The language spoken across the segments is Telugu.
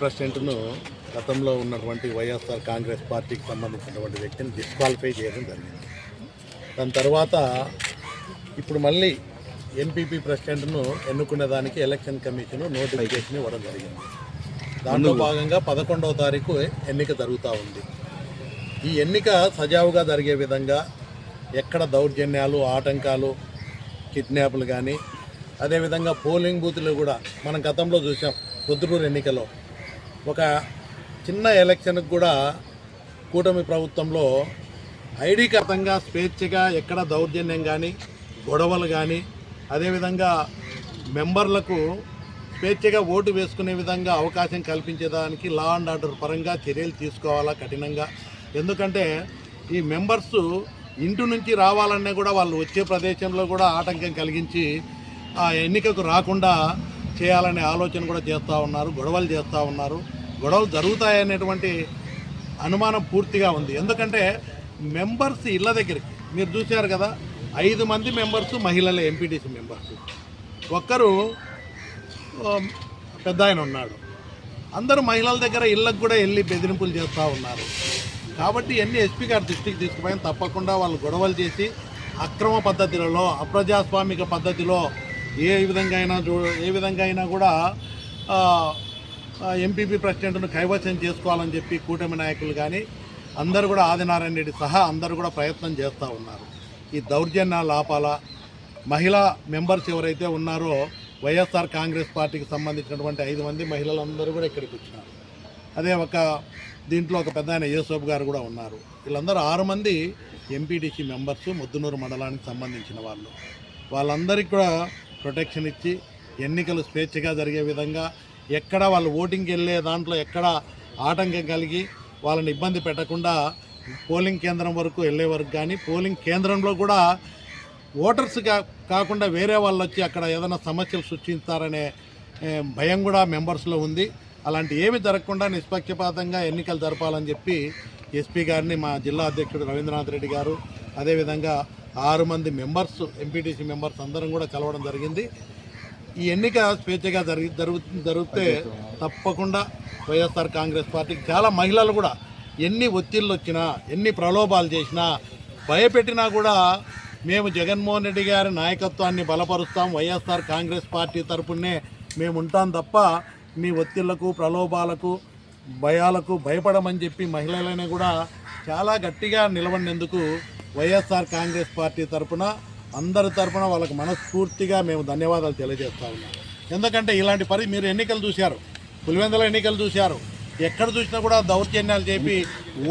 ప్రెసిడెంట్ను గతంలో ఉన్నటువంటి వైఎస్ఆర్ కాంగ్రెస్ పార్టీకి సంబంధించినటువంటి వ్యక్తిని డిస్క్వాలిఫై చేయడం జరిగింది. దాని తర్వాత ఇప్పుడు మళ్ళీ ఎంపీపీ ప్రెసిడెంట్ను ఎన్నుకునే దానికి ఎలక్షన్ కమిషన్ నోటిఫికేషన్ ఇవ్వడం జరిగింది. దాంట్లో భాగంగా పదకొండవ తారీఖు ఎన్నిక జరుగుతూ ఉంది. ఈ ఎన్నిక సజావుగా జరిగే విధంగా ఎక్కడ దౌర్జన్యాలు ఆటంకాలు కిడ్నాప్లు కానీ అదేవిధంగా పోలింగ్ బూత్లు కూడా మనం గతంలో చూసాం పొద్దుటూరు ఎన్నికలో ఒక చిన్న ఎలక్షన్కి కూడా కూటమి ప్రభుత్వంలో ఐడీకృతంగా స్వేచ్ఛగా ఎక్కడ దౌర్జన్యం కానీ గొడవలు కానీ అదేవిధంగా మెంబర్లకు స్వేచ్ఛగా ఓటు వేసుకునే విధంగా అవకాశం కల్పించేదానికి లా అండ్ ఆర్డర్ పరంగా చర్యలు తీసుకోవాలా కఠినంగా. ఎందుకంటే ఈ మెంబర్స్ ఇంటి నుంచి రావాలన్నా కూడా వాళ్ళు వచ్చే ప్రదేశంలో కూడా ఆటంకం కలిగించి ఆ ఎన్నికకు రాకుండా చేయాలనే ఆలోచన కూడా చేస్తూ ఉన్నారు గొడవలు చేస్తూ ఉన్నారు. గొడవలు జరుగుతాయనేటువంటి అనుమానం పూర్తిగా ఉంది. ఎందుకంటే మెంబర్స్ ఇళ్ళ దగ్గరికి మీరు చూశారు కదా ఐదు మంది మెంబర్స్ మహిళలే ఎంపీటీసీ మెంబర్స్. ఒక్కరు పెద్ద ఆయన ఉన్నాడు. అందరూ మహిళల దగ్గర ఇళ్ళకు కూడా వెళ్ళి బెదిరింపులు చేస్తూ ఉన్నారు. కాబట్టి ఎన్ని ఎస్పీ గారి దృష్టికి తీసుకుపోయిన తప్పకుండా వాళ్ళు గొడవలు చేసి అక్రమ పద్ధతులలో అప్రజాస్వామిక పద్ధతిలో ఏ విధంగా అయినా చూ ఏ విధంగా అయినా కూడా ఎంపీపీ ప్రెసిడెంట్ను కైవసం చేసుకోవాలని చెప్పి కూటమి నాయకులు కానీ అందరూ కూడా ఆదినారాయణ రెడ్డి సహా అందరూ కూడా ప్రయత్నం చేస్తూ ఉన్నారు. ఈ దౌర్జన్యాలు ఆపాలా మహిళా మెంబర్స్ ఎవరైతే ఉన్నారో వైఎస్ఆర్ కాంగ్రెస్ పార్టీకి సంబంధించినటువంటి ఐదు మంది మహిళలందరూ కూడా ఇక్కడికి వచ్చినారు. అదే ఒక దీంట్లో ఒక పెద్ద ఆయన యేసోబ్ గారు కూడా ఉన్నారు. వీళ్ళందరూ ఆరు మంది ఎంపీటీసీ మెంబర్స్ ముద్దునూరు మండలానికి సంబంధించిన వాళ్ళు. వాళ్ళందరికీ కూడా ప్రొటెక్షన్ ఇచ్చి ఎన్నికలు స్వేచ్ఛగా జరిగే విధంగా ఎక్కడ వాళ్ళు ఓటింగ్కి వెళ్ళే దాంట్లో ఎక్కడ ఆటంకం కలిగి వాళ్ళని ఇబ్బంది పెట్టకుండా పోలింగ్ కేంద్రం వరకు వెళ్ళే వరకు కానీ పోలింగ్ కేంద్రంలో కూడా ఓటర్స్ కాకుండా వేరే వాళ్ళు వచ్చి అక్కడ ఏదైనా సమస్యలు సృష్టిస్తారనే భయం కూడా మెంబర్స్లో ఉంది. అలాంటి ఏమి జరగకుండా నిష్పక్షపాతంగా ఎన్నికలు జరపాలని చెప్పి ఎస్పీ గారిని మా జిల్లా అధ్యక్షుడు రవీంద్రనాథ్ రెడ్డి గారు అదేవిధంగా ఆరు మంది మెంబర్స్ ఎంపీటీసీ మెంబర్స్ అందరం కూడా కలవడం జరిగింది. ఈ ఎన్నిక స్వేచ్ఛగా జరిగి జరుగు జరిగితే తప్పకుండా వైఎస్ఆర్ కాంగ్రెస్ పార్టీకి చాలా మహిళలు కూడా ఎన్ని ఒత్తిళ్ళు వచ్చినా ఎన్ని ప్రలోభాలు చేసినా భయపెట్టినా కూడా మేము జగన్మోహన్ రెడ్డి గారి నాయకత్వాన్ని బలపరుస్తాం. వైఎస్ఆర్ కాంగ్రెస్ పార్టీ తరపునే మేము ఉంటాం తప్ప మీ ఒత్తిళ్ళకు ప్రలోభాలకు భయాలకు భయపడమని చెప్పి మహిళలనే కూడా చాలా గట్టిగా నిలబడినందుకు వైఎస్ఆర్ కాంగ్రెస్ పార్టీ తరపున అందరి తరపున వాళ్ళకి మనస్ఫూర్తిగా మేము ధన్యవాదాలు తెలియజేస్తా ఉన్నాం. ఎందుకంటే ఇలాంటి పరి మీరు ఎన్నికలు చూశారు. పులివెందుల ఎన్నికలు చూశారు. ఎక్కడ చూసినా కూడా దౌర్జన్యాలు చెప్పి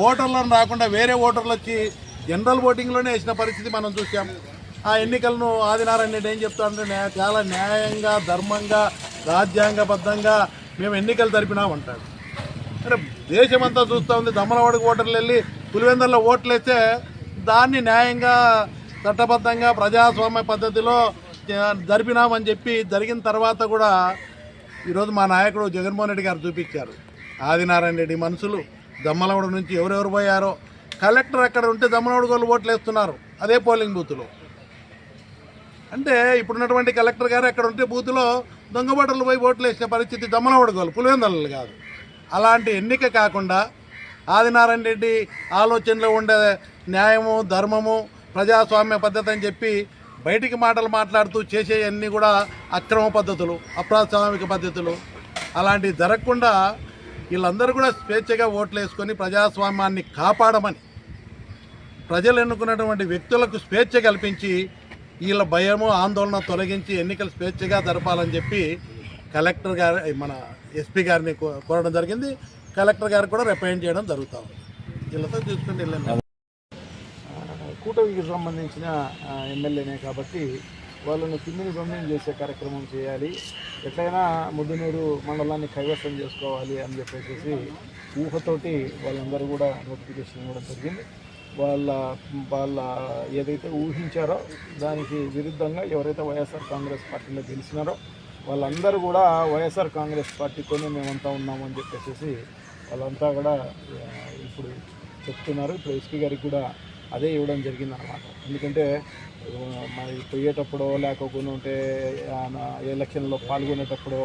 ఓటర్లను రాకుండా వేరే ఓటర్లు వచ్చి జనరల్ ఓటింగ్లోనే వేసిన పరిస్థితి మనం చూసాం ఆ ఎన్నికలను ఆదినారాయణ రెడ్డి ఏం చెప్తాడంటే న్యాయ చాలా న్యాయంగా ధర్మంగా రాజ్యాంగబద్ధంగా మేము ఎన్నికలు జరిపినామంటాడు అంటే దేశమంతా చూస్తూ ఉంది దమ్మలవాడికి ఓటర్లు వెళ్ళి పులివెందుల్లో ఓట్లు వేస్తే దాన్ని న్యాయంగా చట్టబద్ధంగా ప్రజాస్వామ్య పద్ధతిలో జరిపినామని చెప్పి జరిగిన తర్వాత కూడా ఈరోజు మా నాయకుడు జగన్మోహన్ రెడ్డి గారు చూపించారు. ఆదినారాయణ రెడ్డి మనుషులు దమ్మలగూడ నుంచి ఎవరెవరు పోయారో కలెక్టర్ అక్కడ ఉంటే దమ్మలగూడ వాళ్ళు ఓట్లు వేస్తున్నారు అదే పోలింగ్ బూత్లో. అంటే ఇప్పుడున్నటువంటి కలెక్టర్ గారు అక్కడ ఉంటే బూత్లో దొంగబాటలు పోయి ఓట్లు వేసిన పరిస్థితి దమ్మలవడగోలు పులివెందలు కాదు. అలాంటి ఎన్నిక కాకుండా ఆదినారాయణ రెడ్డి ఆలోచనలో ఉండే న్యాయము ధర్మము ప్రజాస్వామ్య పద్ధతి అని చెప్పి బయటికి మాటలు మాట్లాడుతూ చేసేవన్నీ కూడా అక్రమ పద్ధతులు అప్రాస్వామిక పద్ధతులు. అలాంటివి జరగకుండా వీళ్ళందరూ కూడా స్వేచ్ఛగా ఓట్లు వేసుకొని ప్రజాస్వామ్యాన్ని కాపాడమని ప్రజలు ఎన్నుకున్నటువంటి వ్యక్తులకు స్వేచ్ఛ కల్పించి వీళ్ళ భయము ఆందోళన తొలగించి ఎన్నికలు స్వేచ్ఛగా జరపాలని చెప్పి కలెక్టర్ గారు మన ఎస్పీ గారిని కో- కోరడం జరిగింది. కలెక్టర్ గారు కూడా రిప్రజెంట్ చేయడం జరుగుతూ ఉంది. వీళ్ళతో చూసుకుని వెళ్ళాను కూటమికి సంబంధించిన ఎమ్మెల్యేనే కాబట్టి వాళ్ళను కిందిని భ్రమణం చేసే కార్యక్రమం చేయాలి. ఎట్లయినా ముద్దునూరు మండలాన్ని కైవసం చేసుకోవాలి అని చెప్పేసి ఊహతోటి వాళ్ళందరూ కూడా నోటిఫికేషన్ ఇవ్వడం జరిగింది. వాళ్ళ వాళ్ళ ఏదైతే ఊహించారో దానికి విరుద్ధంగా ఎవరైతే వైఎస్ఆర్ కాంగ్రెస్ పార్టీలో గెలిచినారో వాళ్ళందరూ కూడా వైఎస్ఆర్ కాంగ్రెస్ పార్టీతోనే మేమంతా ఉన్నామని చెప్పేసి వాళ్ళంతా కూడా ఇప్పుడు చెప్తున్నారు. ఇప్పుడు ఎస్పీ గారికి కూడా అదే ఇవ్వడం జరిగింది అనమాట ఎందుకంటే మరి పోయేటప్పుడో లేకపోకుండా ఉంటే ఎలక్షన్లో పాల్గొనేటప్పుడో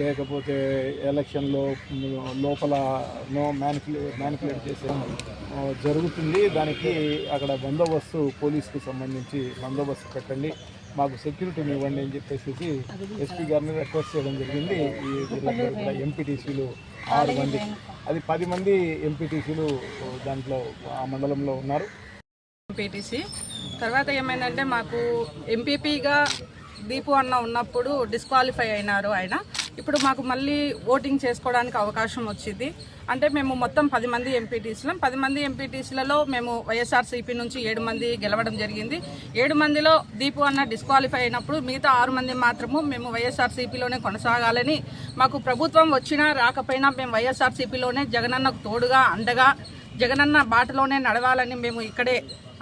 లేకపోతే ఎలక్షన్లో లోపల నో మ్యానిపులే మ్యానిపులేట్ చేసే జరుగుతుంది. దానికి అక్కడ బందోబస్తు పోలీసుకు సంబంధించి బందోబస్తు పెట్టండి. మాకు సెక్యూరిటీని ఇవ్వండి అని చెప్పేసి ఎస్పీ గారిని రిక్వెస్ట్ చేయడం జరిగింది. ఈ కూడా ఎంపీటీసీలు ఆరు మంది అది పది మంది ఎంపీటీసీలు దాంట్లో ఆ మండలంలో ఉన్నారు. ఎంపీటీసీ తర్వాత ఏమైందంటే మాకు ఎంపీపీగా దీపు అన్న ఉన్నప్పుడు డిస్క్వాలిఫై అయినారు ఆయన. ఇప్పుడు మాకు మళ్ళీ ఓటింగ్ చేసుకోవడానికి అవకాశం వచ్చింది. అంటే మేము మొత్తం పది మంది ఎంపీటీసీలం. పది మంది ఎంపీటీసీలలో మేము వైఎస్ఆర్సీపీ నుంచి ఏడు మంది గెలవడం జరిగింది. ఏడు మందిలో దీపు అన్న డిస్క్వాలిఫై అయినప్పుడు మిగతా ఆరు మంది మాత్రము మేము వైఎస్ఆర్సీపీలోనే కొనసాగాలని మాకు ప్రభుత్వం వచ్చినా రాకపోయినా మేము వైఎస్ఆర్సీపీలోనే జగనన్నకు తోడుగా అండగా జగనన్న బాటలోనే నడవాలని మేము ఇక్కడే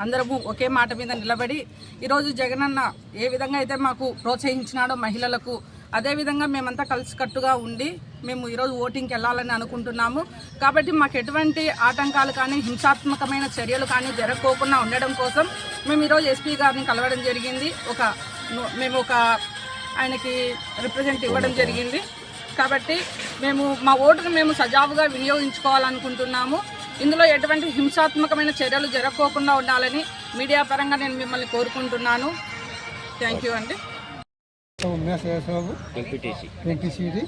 అందరము ఒకే మాట మీద నిలబడి ఈరోజు జగనన్న ఏ విధంగా అయితే మాకు ప్రోత్సహించినాడో మహిళలకు అదేవిధంగా మేమంతా కలిసికట్టుగా ఉండి మేము ఈరోజు ఓటింగ్కి వెళ్ళాలని అనుకుంటున్నాము. కాబట్టి మాకు ఎటువంటి ఆటంకాలు కానీ హింసాత్మకమైన చర్యలు కానీ జరగకోకుండా ఉండడం కోసం మేము ఈరోజు ఎస్పీ గారిని కలవడం జరిగింది. ఒక మేము ఒక ఆయనకి రిప్రజెంట్ ఇవ్వడం జరిగింది. కాబట్టి మేము మా ఓటును మేము సజావుగా వినియోగించుకోవాలనుకుంటున్నాము. ఇందులో ఎటువంటి హింసాత్మకమైన చర్యలు జరగకోకుండా ఉండాలని మీడియా పరంగా నేను మిమ్మల్ని కోరుకుంటున్నాను. థ్యాంక్ యూ అండి. ఉమేశ్వరబాబు ఎంపీటీసీ. ఎంపీసీది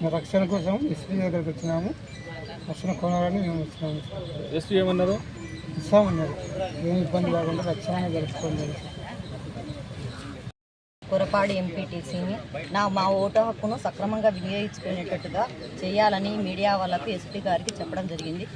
మా రక్షణ కోసం ఎస్పీ దగ్గరికి వచ్చినాము. రక్షణ కొనాలని మేము వచ్చినాము. ఎస్పీ ఏమన్నారు? ఇస్తామన్నారు. ఏం ఇబ్బంది లేకుండా రక్షణ జరుపుకోండి. కొరపాడు ఎంపీటీసీని నా మా ఓటు హక్కును సక్రమంగా వినియోగించుకునేటట్టుగా చేయాలని మీడియా వాళ్ళకు ఎస్పీ గారికి చెప్పడం జరిగింది.